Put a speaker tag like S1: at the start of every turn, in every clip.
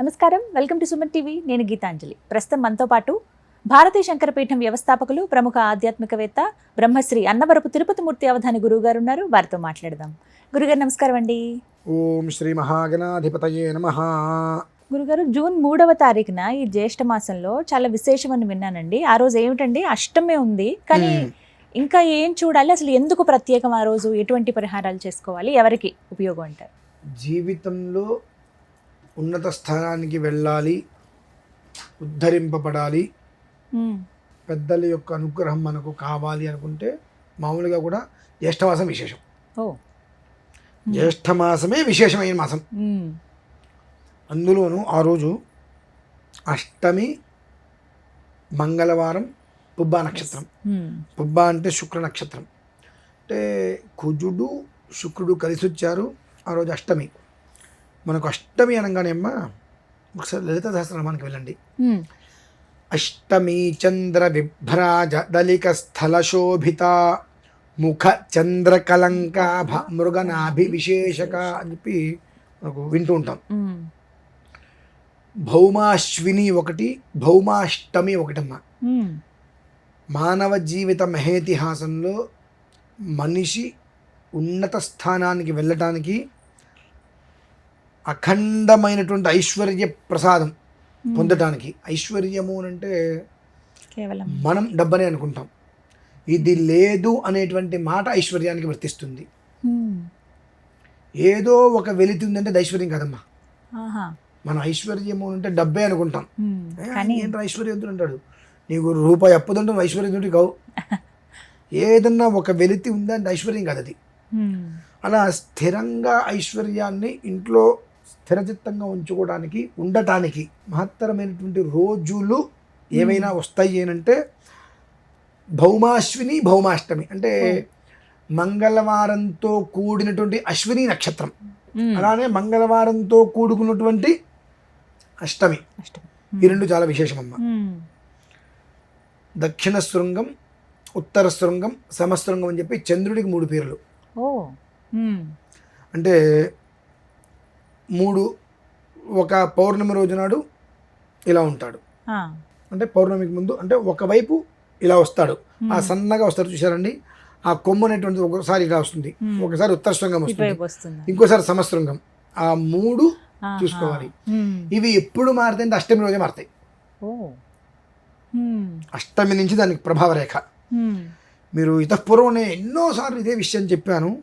S1: నమస్కారం. Welcome to Suman TV. నేను గీతాంజలి. ప్రస్తుతం మనతో పాటు భారతీయ శంకరపీఠం వ్యవస్థాపకులు ప్రముఖ ఆధ్యాత్మికవేత్త బ్రహ్మశ్రీ అన్నవరపు తిరుపతి మూర్తి అవధాని గురువు గారు ఉన్నారు. వారితో మాట్లాడదాం. గురుగారు నమస్కారం అండి.
S2: ఓం శ్రీ మహాగణాధిపతయే నమ.
S1: గురుగారు జూన్ మూడవ తారీఖున ఈ జ్యేష్ఠ మాసంలో చాలా విశేషం అని విన్నానండి. ఆ రోజు ఏమిటండి? అష్టమే ఉంది. కానీ ఇంకా ఏం చూడాలి? అసలు ఎందుకు ప్రత్యేకం ఆ రోజు? ఎటువంటి పరిహారాలు చేసుకోవాలి? ఎవరికి ఉపయోగం అంటారు?
S2: జీవితంలో ఉన్నత స్థానానికి వెళ్ళాలి ఉద్ధరింపబడాలి. పెద్దల యొక్క అనుగ్రహం మనకు కావాలి అనుకుంటే మామూలుగా కూడా జ్యేష్ఠమాసం విశేషం. జ్యేష్ఠమాసమే విశేషమైన మాసం. అందులోనూ ఆ రోజు అష్టమి మంగళవారం పుబ్బా నక్షత్రం. పుబ్బ అంటే శుక్ర నక్షత్రం. అంటే కుజుడు శుక్రుడు కలిసి వచ్చారు ఆ రోజు అష్టమి. మనకు అష్టమి అనగానే అమ్మా ఒకసారి లలిత సహస్రనామానికి వెళ్ళండి. అష్టమి చంద్ర విభ్రాజ దళిక స్థల శోభిత ముఖ చంద్ర కలంకాభ మృగనాభి విశేషక అని చెప్పి మనకు వింటూ ఉంటాం. భౌమాశ్విని ఒకటి భౌమాష్టమి ఒకటమ్మా. మానవ జీవిత మహేతిహాసంలో మనిషి ఉన్నత స్థానానికి వెళ్ళటానికి అఖండమైనటువంటి ఐశ్వర్య ప్రసాదం పొందటానికి. ఐశ్వర్యము అని అంటే
S1: కేవలం
S2: మనం డబ్బనే అనుకుంటాం. ఇది లేదు అనేటువంటి మాట ఐశ్వర్యానికి వర్తిస్తుంది. ఏదో ఒక వెలితి ఉందంటే అది ఐశ్వర్యం కాదమ్మా. మనం ఐశ్వర్యము అంటే డబ్బే అనుకుంటాం.
S1: ఉమ్,
S2: ఏ,
S1: కానీ
S2: ఏంట్రా ఐశ్వర్యవంతుడు అంటాడు? నీకు రూపాయి అప్పుదంటే ఐశ్వర్యవంతుడి కావు. ఏదన్నా ఒక వెలితి ఉందంటే ఐశ్వర్యం కాదు అది అలా స్థిరంగా ఐశ్వర్యాన్ని ఇంట్లో స్థిరచిత్తంగా ఉంచుకోవడానికి ఉండటానికి మహత్తరమైనటువంటి రోజులు ఏమైనా వస్తాయి అంటే భౌమాశ్విని భౌమాష్టమి. అంటే మంగళవారంతో కూడినటువంటి అశ్విని నక్షత్రం. అలానే మంగళవారంతో కూడుకున్నటువంటి అష్టమి. ఈ రెండు చాలా విశేషమమ్మ. దక్షిణ శృంగం ఉత్తర శృంగం సమశృంగం అని చెప్పి చంద్రుడికి మూడు పేర్లు. అంటే మూడు ఒక పౌర్ణమి రోజు నాడు ఇలా ఉంటాడు. అంటే పౌర్ణమికి ముందు అంటే ఒకవైపు ఇలా వస్తాడు. ఆ సన్నగా వస్తాడు చూసారండి ఆ కొమ్ము అనేటువంటిది ఒకసారి ఇలా వస్తుంది. ఒకసారి ఉత్తర శృంగం వస్తుంది. ఇంకోసారి సమశృంగం. ఆ మూడు. చూసుకోవాలి. ఇవి ఎప్పుడు మారుతాయి అంటే అష్టమి రోజే మారుతాయి. అష్టమి నుంచి దానికి ప్రభావ రేఖ. మీరు ఇతపూర్వం నేను ఎన్నోసార్లు ఇదే విషయం చెప్పాను.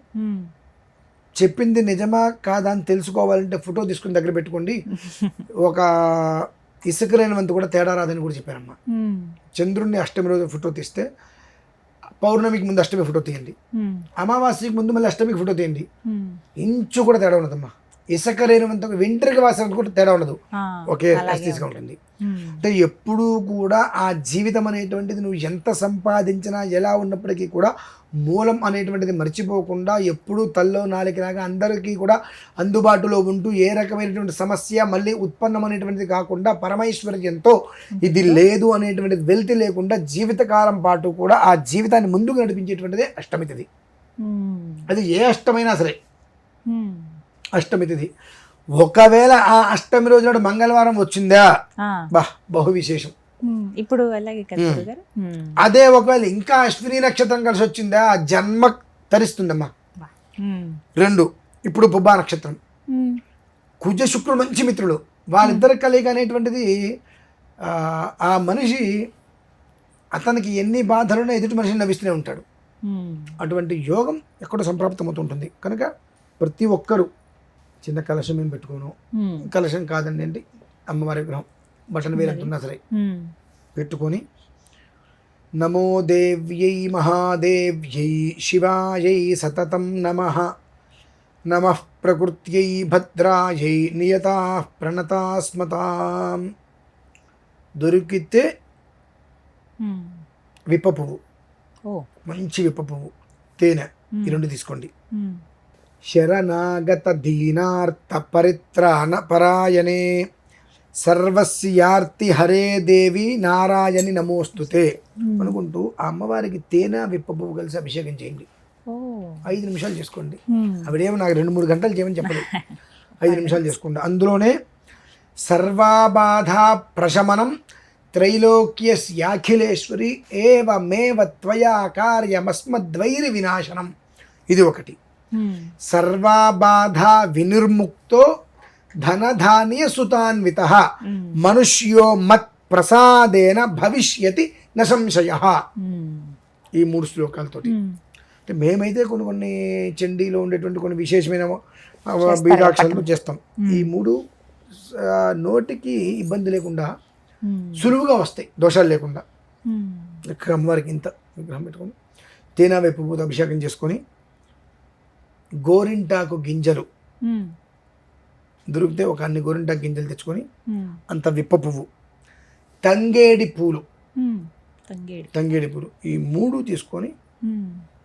S2: చెప్పింది నిజమా కాదా అని తెలుసుకోవాలంటే ఫోటో తీసుకుని దగ్గర పెట్టుకోండి. ఒక ఇసుక లేనివంత కూడా తేడా రాదని కూడా చెప్పానమ్మా
S1: ఉమ్,
S2: చంద్రుడిని అష్టమి రోజు ఫోటో తీస్తే పౌర్ణమికి ముందు అష్టమి ఫోటో తీయండి. అమావాస్యకి ముందు మళ్ళీ అష్టమికి ఫోటో తీయండి. ఇంచు కూడా తేడా ఉండదమ్మా. ఇసుక లేనివంత వెంట్రుక వాసన కూడా తేడా ఉండదు. ఒకే తీసుగా ఉంటుంది. అంటే ఎప్పుడూ కూడా ఆ జీవితం అనేటువంటిది నువ్వు ఎంత సంపాదించినా ఎలా ఉన్నప్పటికీ కూడా మూలం అనేటువంటిది మర్చిపోకుండా ఎప్పుడూ తల్లో నాలుగులాగా అందరికీ కూడా అందుబాటులో ఉంటూ ఏ రకమైనటువంటి సమస్య మళ్ళీ ఉత్పన్నం అనేటువంటిది కాకుండా పరమైశ్వర్యంతో ఇది లేదు అనేటువంటిది వెళ్తి లేకుండా జీవితకాలం పాటు కూడా ఆ జీవితాన్ని ముందుకు నడిపించేటువంటిదే అష్టమి తిథి.
S1: ఉమ్,
S2: అది ఏ అష్టమైనా సరే. అష్టమి తిథి. ఒకవేళ ఆ అష్టమి రోజు నాడు మంగళవారం వచ్చిందా? బా బహు విశేషం
S1: ఇప్పుడు అలాగే
S2: అదే ఒకవేళ ఇంకా అశ్విని నక్షత్రం కలిసి వచ్చిందా? ఆ జన్మ తరిస్తుందమ్మా. రెండు ఇప్పుడు పుబ్బా నక్షత్రం. కుజ శుక్రుడు మంచి మిత్రులు. వాళ్ళిద్దరి కలయిక అనేటువంటిది ఆ, మనిషి అతనికి ఎన్ని బాధలున్నా ఎదుటి మనిషిని నవ్విస్తూనే ఉంటాడు. అటువంటి యోగం ఎక్కడో సంప్రాప్తమవుతుంటుంది కనుక ప్రతి ఒక్కరూ చిన్న కలశం ఏం పెట్టుకోను. కలశం కాదండి ఏంటి అమ్మవారి విగ్రహం. బటన్ వేలు అంటున్నా సరే. పెట్టుకొని నమో దేవ్యై మహాదేవ్యై శివాయై సతతం నమ. నమ ప్రకృత్యై భద్రాయై నియతా ప్రణతాస్మతాం. దొరికితే విప్ప పువ్వు. మంచి విప్ప పువ్వు. తేనె. ఈ రెండు తీసుకోండి. శరణాగత దీనార్థ పరిత్రాణ పరాయణే సర్వస్యార్తి హరే దేవి నారాయణి నమోస్తుతే అనుకుంటూ ఆ అమ్మవారికి తేనె విప్ప పువ్వు కలిసి అభిషేకం చేయండి. ఐదు నిమిషాలు చేసుకోండి.
S1: ఉమ్,
S2: ఆవిడేమో నాకు రెండు మూడు గంటలు చేయమని చెప్పలేదు. ఐదు నిమిషాలు చేసుకోండి అందులోనే సర్వాబాధా ప్రశమనం త్రైలోక్యస్యాఖిలేశ్వరి ఏవమేవ త్వయా కార్యమస్మద్వైరి వినాశనం. ఇది ఒకటి. సర్వాబాధ వినిర్ముక్తో ధనధాన్య సుతాన్విత మనుష్యో మత్ ప్రసాదేన భవిష్యతి న సంశయ. ఈ మూడు శ్లోకాలతోటి. అంటే మేమైతే కొన్ని కొన్ని చండీలో ఉండేటువంటి కొన్ని విశేషమైన బీజాక్షరాలు చేస్తాం. ఈ మూడు నోటికి ఇబ్బంది లేకుండా సులువుగా వస్తాయి దోషాలు లేకుండా. అమ్మవారికి ఇంత విగ్రహం పెట్టుకొని తేనా వైపు పూత అభిషేకం చేసుకొని గోరింటాకు గింజలు. దొరికితే ఒక అన్ని గోరింటాకు గింజలు తెచ్చుకొని అంత విప్ప పువ్వు. తంగేడి పూలు.
S1: తంగేడు.
S2: పూలు. ఈ మూడు తీసుకొని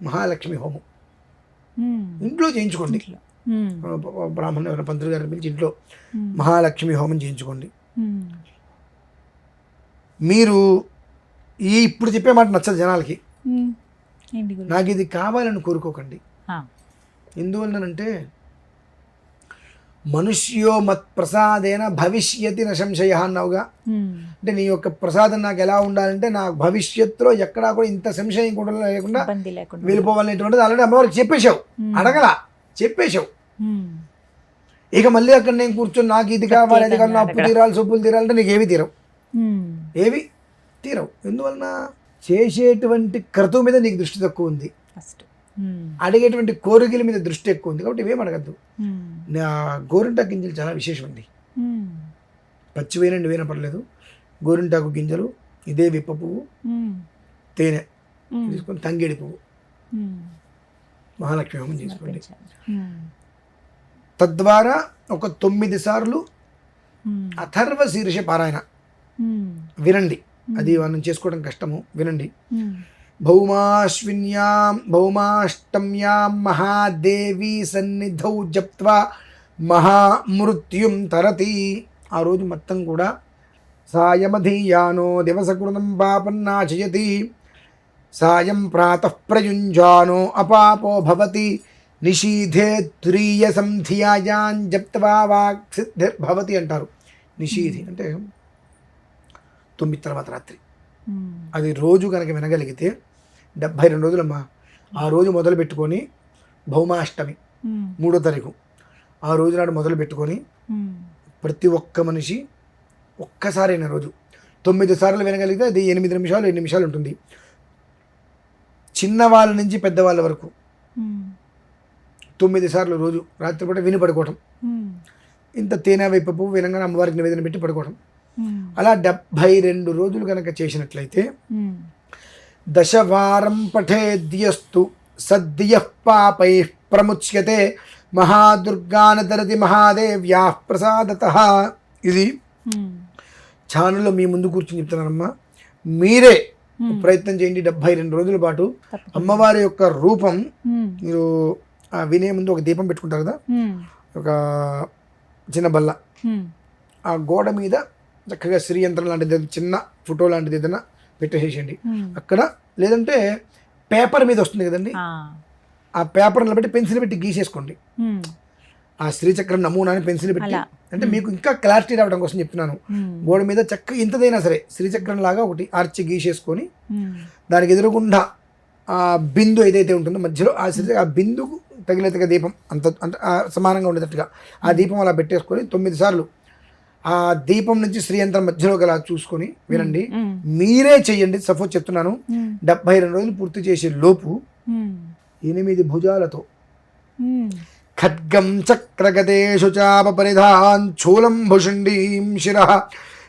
S2: మహాలక్ష్మి హోమం. ఇంట్లో చేయించుకోండి.
S1: ఇట్లా. ఉమ్,
S2: బ్రాహ్మణ ఎవరైనా పంతులు గారిని పిలిచి ఇంట్లో మహాలక్ష్మి హోమం చేయించుకోండి. మీరు ఈ ఇప్పుడు చెప్పే మాట నచ్చదు జనాలకి. నాకు ఇది కావాలని కోరుకోకండి. ఎందువలనంటే మనుష్యో మత్ ప్రసాదేన భవిష్యతి న సంశయ అన్నావుగా. అంటే నీ యొక్క ప్రసాదం నాకు ఎలా ఉండాలంటే నా భవిష్యత్తులో ఎక్కడా కూడా ఇంత సంశయం కూడా లేకుండా వెళ్ళిపోవాలనేటువంటిది ఆల్రెడీ అమ్మవారికి చెప్పేశావు. అడగలా. చెప్పేశావు. ఇక మళ్ళీ అక్కడ నేను కూర్చొని నాకు ఇది కావాలి అది కావాలి నా అప్పు తీరాలి సొప్పులు తీరాలంటే నీకు ఏవి తీరవు. ఏవి? తీరవు. ఎందువలన? చేసేటువంటి క్రతువు మీద నీకు దృష్టి తక్కువ ఉంది.
S1: ఫస్ట్.
S2: అడిగేటువంటి కోరికల మీద దృష్టి ఎక్కువ ఉంది కాబట్టి ఇవేం అడగద్దు.
S1: ఉమ్,
S2: నా గోరింటాకు గింజలు చాలా విశేషం అండి
S1: ఉమ్,
S2: పచ్చి వేనండి వేన పర్లేదు. గోరింటాకు గింజలు ఇదే విప్ప పువ్వు తేనె తీసుకొని తంగేడి పువ్వు. మహాలక్ష్మి హోమం చేసుకోండి. తద్వారా ఒక తొమ్మిది సార్లు అథర్వ శీర్ష పారాయణ. వినండి. అది మనం చేసుకోవడం కష్టము. వినండి. భౌమాశ్విన్యాం భౌమాష్టమ్యాం మహాదేవి సన్నిధౌ జప్త్వా మహామృత్యుం తరతి. ఆ రోజు మొత్తం కూడా సాయమధీయానో దివసకృతం పాపన్నాచయతి సాయం ప్రాతః ప్రయుంజానో అపాపో భవతి. నిషీధే తురీయ సంధియాయాం జప్త్వా వాక్సిద్ధిర్భవతి అంటారు. నిషీధి అంటే తొమ్మిది తర్వాత రాత్రి. అది రోజు కనుక వినగలిగితే డెబ్భై రెండు రోజులమ్మా. ఆ రోజు మొదలు పెట్టుకొని భౌమాష్టమి మూడో తారీఖు. ఆ రోజు నాడు మొదలు పెట్టుకొని ప్రతి ఒక్క మనిషి ఒక్కసారైన రోజు తొమ్మిది సార్లు వినగలిగితే అది ఎనిమిది నిమిషాలు ఎన్ని నిమిషాలు ఉంటుంది. చిన్నవాళ్ళ నుంచి పెద్దవాళ్ళ వరకు తొమ్మిది సార్లు రోజు రాత్రిపూట విని పడుకోవటం. ఇంత తేనె వైపు పువ్వు వినంగానే అమ్మవారికి నివేదన పెట్టి పడుకోవటం. అలా డెబ్భై రెండు రోజులు కనుక చేసినట్లయితే దశవారం పఠేద్యస్తు సద్య పాపై ప్రముచ్యతే మహాదుర్గానతరతి మహాదేవ్యా ప్రసాదత. ఇది ఛానల్లో మీ ముందు కూర్చొని చెప్తున్నానమ్మా. మీరే. ప్రయత్నం చేయండి డెబ్బై రెండు రోజుల పాటు. అమ్మవారి యొక్క రూపం మీరు ఆ వినే ముందు ఒక దీపం పెట్టుకుంటారు కదా? ఒక చిన్న బల్ల. ఆ గోడ మీద చక్కగా శ్రీయంత్రం లాంటిది చిన్న ఫోటో లాంటిది ఏదైనా పెట్టేసేయండి
S1: ఉమ్,
S2: అక్కడ లేదంటే పేపర్ మీద వస్తుంది కదండి.
S1: ఆ,
S2: పేపర్ నిలబెట్టి పెన్సిల్ పెట్టి గీసేసుకోండి. ఆ శ్రీచక్రం నమూనాని పెన్సిల్ పెట్టి. అంటే మీకు ఇంకా క్లారిటీ రావడం కోసం చెప్తున్నాను. గోడ మీద చక్క ఇంతదైనా సరే శ్రీచక్రం లాగా ఒకటి ఆర్చి గీసేసుకొని దానికి ఎదురుగుండా ఆ బిందు ఏదైతే ఉంటుందో మధ్యలో ఆ శ్రీ ఆ బిందుకు తగిలేతగా దీపం అంత అంత ఆ సమానంగా ఉండేటట్టుగా ఆ దీపం అలా పెట్టేసుకొని తొమ్మిది సార్లు ఆ దీపం నుంచి శ్రీయంత్రం మధ్యలోకి అలా చూసుకొని వినండి. మీరే చెయ్యండి సపోజ్ చెప్తున్నాను. డెబ్బై రెండు రోజులు పూర్తి చేసే లోపు ఎనిమిది భుజాలతో ఖడ్గం చక్రగతేషు చాప పరిధాన్ చూలం భుషుండీం శిర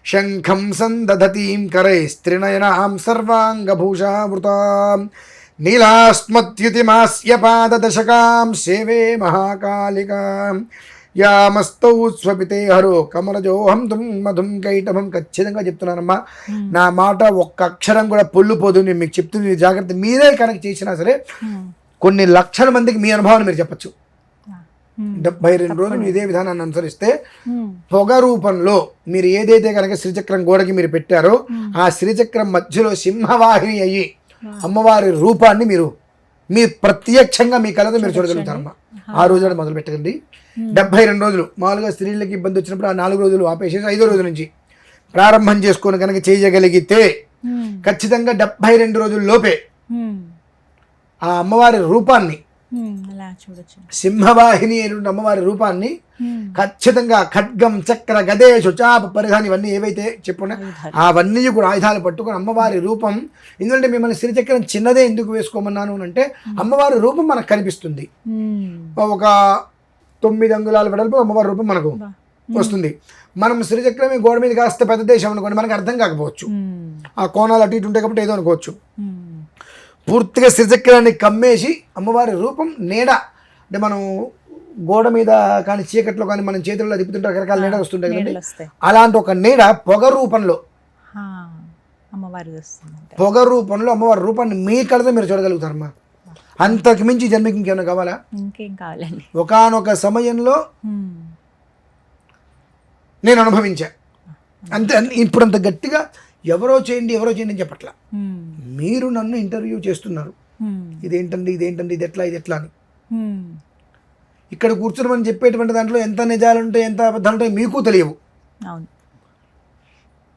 S2: శంఖం సందధతీం కరైస్త్రినయనాం సర్వాంగభూషావృతాం నీలాస్మత్యుతిమాస్య పాదదశకాం సేవే మహాకాళికాం యామస్తౌ స్వపితే హరో. కమలజోహం తుం మధుం కైటభం ఖచ్చితంగా చెప్తున్నానమ్మా. నా మాట ఒక్క అక్షరం కూడా పొల్లుపోదు నేను మీకు చెప్తుంది. జాగ్రత్త. మీరే కనుక చేసినా సరే కొన్ని లక్షల మందికి మీ అనుభవాన్ని మీరు చెప్పచ్చు. డెబ్బై రెండు రోజులు ఇదే విధానాన్ని అనుసరిస్తే పొగ రూపంలో మీరు ఏదైతే కనుక శ్రీచక్రం గోడకి మీరు పెట్టారో ఆ శ్రీచక్రం మధ్యలో సింహవాహిని అయ్యి అమ్మవారి రూపాన్ని మీరు మీ ప్రత్యక్షంగా మీ కళతో మీరు చూడగలుగుతారమ్మా. ఆ రోజు మొదలు పెట్టకండి డెబ్బై రెండు రోజులు మామూలుగా స్త్రీలకి ఇబ్బంది వచ్చినప్పుడు ఆ నాలుగు రోజులు ఆపేసేసి ఐదో రోజు నుంచి ప్రారంభం చేసుకొని కనుక చేయగలిగితే ఖచ్చితంగా డెబ్బై రెండు రోజుల లోపే ఆ అమ్మవారి రూపాన్ని
S1: అలా చూడొచ్చు.
S2: సింహవాహిని అయినటువంటి అమ్మవారి రూపాన్ని ఖచ్చితంగా ఖడ్గం చక్ర గదే శుచాప పరిధాని ఇవన్నీ ఏవైతే చెప్పున్నా. అవన్నీ కూడా ఆయుధాలు పట్టుకొని అమ్మవారి రూపం. ఎందుకంటే మిమ్మల్ని శ్రీచక్రం చిన్నదే ఎందుకు వేసుకోమన్నాను అని అంటే అమ్మవారి రూపం మనకు కనిపిస్తుంది. ఒక తొమ్మిది అంగుళాల వెడల్పు అమ్మవారి రూపం మనకు. వస్తుంది. మనం శ్రీచక్రం గోడ మీద కాస్త పెద్ద దేశం అనుకోండి మనకు అర్థం కాకపోవచ్చు. ఆ కోణాలు అటు ఇటు ఉంటాయి కాబట్టి ఏదో అనుకోవచ్చు. పూర్తిగా శ్రీచక్రాన్ని కమ్మేసి అమ్మవారి రూపం నీడ. అంటే మనం గోడ మీద కానీ చీకట్లో కానీ మనం చేతుల్లో తిప్పుతుంటే రకరకాల నీడ వస్తుంటాయి కదండి. అలాంటి ఒక నీడ పొగ రూపంలో. పొగ రూపంలో అమ్మవారి రూపాన్ని మీ కళ్ళతో మీరు చూడగలుగుతారమ్మా. అంతకు మించి జన్మకి ఇంకేమైనా కావాలా?
S1: ఇంకేం కావాలండి.
S2: ఒకానొక సమయంలో నేను అనుభవించా. అంతే. ఇప్పుడు అంత గట్టిగా ఎవరో చేయండి ఎవరో చేయండి అని చెప్పట్లా. మీరు నన్ను ఇంటర్వ్యూ చేస్తున్నారు. ఇదేంటండి ఇదేంటండి ఇది ఎట్లా ఇది ఎట్లా అని ఇక్కడ కూర్చొని మనం చెప్పేటువంటి దాంట్లో ఎంత నిజాలు ఉంటాయి ఎంత అబద్ధాలు ఉంటాయి మీకు తెలియవు.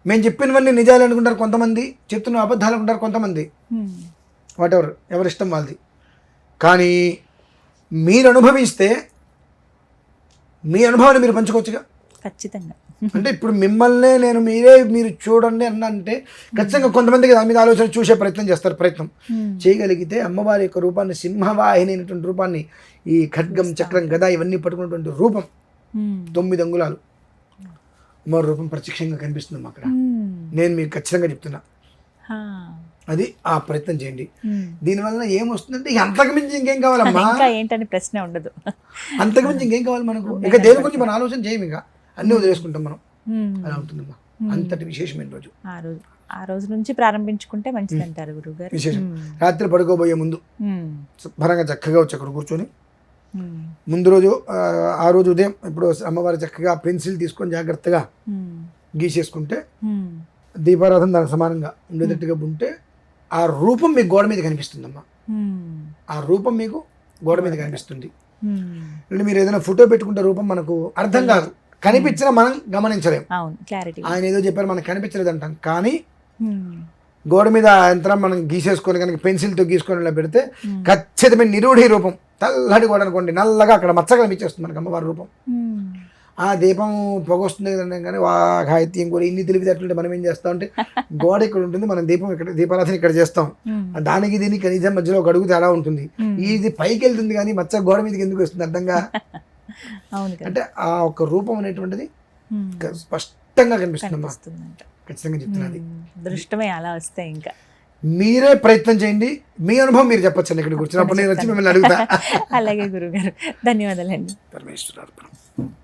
S2: మేము చెప్పినవన్నీ నిజాలు అనుకుంటారు కొంతమంది చెప్తున్న అబద్ధాలు అనుకుంటారు కొంతమంది. వాట్ ఎవర్ ఎవరిష్టం వాళ్ళది. కానీ మీరు అనుభవిస్తే మీ అనుభవాన్ని మీరు పంచుకోవచ్చుగా?
S1: ఖచ్చితంగా.
S2: అంటే ఇప్పుడు మిమ్మల్నే నేను మీరే మీరు చూడండి అన్న అంటే ఖచ్చితంగా కొంతమందికి దాని మీద ఆలోచన చూసే ప్రయత్నం చేస్తారు ప్రయత్నం. చేయగలిగితే అమ్మవారి యొక్క రూపాన్ని సింహవాహిని అయినటువంటి రూపాన్ని ఈ ఖడ్గం చక్రం గద ఇవన్నీ పట్టుకున్నటువంటి రూపం తొమ్మిది అంగుళాలు. అమ్మవారి రూపం ప్రత్యక్షంగా కనిపిస్తుంది అక్కడ. నేను మీకు ఖచ్చితంగా చెప్తున్నా. అది ఆ ప్రయత్నం చేయండి. దీనివల్ల ఏమొస్తుందంటే అంతకు మించి ఇంకేం కావాలమ్మా?
S1: ఏంటని ప్రశ్న ఉండదు.
S2: అంతకు మించి ఇంకేం కావాలి మనకు? ఇక దేని గురించి మనం ఆలోచన చేయం ఇక. అన్నీ వదిలేసుకుంటాం మనం. అలా ఉంటుందమ్మా అంతటి విశేషమైన రోజు.
S1: ఆ రోజు ఆ రోజు నుంచి ప్రారంభించుకుంటే మంచిది అంటారు గురువు గారు
S2: విశేషం రాత్రి పడుకోబోయే ముందు శుభ్రంగా చక్కగా వచ్చి అక్కడ కూర్చొని ముందు రోజు ఆ, ఆ రోజు ఉదయం ఇప్పుడు అమ్మవారి చక్కగా పెన్సిల్ తీసుకొని జాగ్రత్తగా గీసేసుకుంటే దీపారాధన దానికి సమానంగా ఉండేటట్టుగా ఉంటే ఆ రూపం మీకు గోడ మీద కనిపిస్తుందమ్మా. ఆ రూపం మీకు గోడ మీద కనిపిస్తుంది. అంటే మీరు ఏదైనా ఫోటో పెట్టుకుంటే రూపం మనకు అర్థం కాదు. కనిపించినా మనం గమనించలేం. ఆయన ఏదో చెప్పారు మనకు కనిపించలేదు అంటాం కానీ గోడ మీద యంత్రం మనం గీసేసుకొని కనుక పెన్సిల్తో గీసుకొని ఇలా పెడితే ఖచ్చితమైన నిరూఢి రూపం. తెల్లటి గోడ అనుకోండి నల్లగా అక్కడ మచ్చ కనిపించేస్తుంది మనకి అమ్మవారి రూపం. ఆ దీపం పొగ వస్తుంది కదండి కానీ వా గాయత్యం కూడా ఇన్ని తెలివితేటలుంటే మనం ఏం చేస్తాం అంటే గోడ ఇక్కడ ఉంటుంది మనం దీపం ఇక్కడ దీపారాధన ఇక్కడ చేస్తాం. దానికి దీనికి కనీసం మధ్యలో ఒక అడుగు తేడా ఉంటుంది. ఇది పైకి వెళ్తుంది కానీ మచ్చ గోడ మీదకి ఎందుకు వస్తుంది అర్థంగా?
S1: అవును
S2: అంటే ఆ ఒక రూపం అనేటువంటిది. స్పష్టంగా
S1: కనిపిస్తుందంట.
S2: ఖచ్చితంగా చెప్తున్నది.
S1: దృష్టమే అలా వస్తాయి ఇంకా.
S2: మీరే ప్రయత్నం చేయండి. మీ అనుభవం మీరు చెప్పొచ్చండి ఇక్కడ కూర్చున్నప్పుడు నేను వచ్చి మిమ్మల్ని అడుగుతా.
S1: అలాగే గురుగారు. ధన్యవాదాలండి.
S2: పరమేశ్వర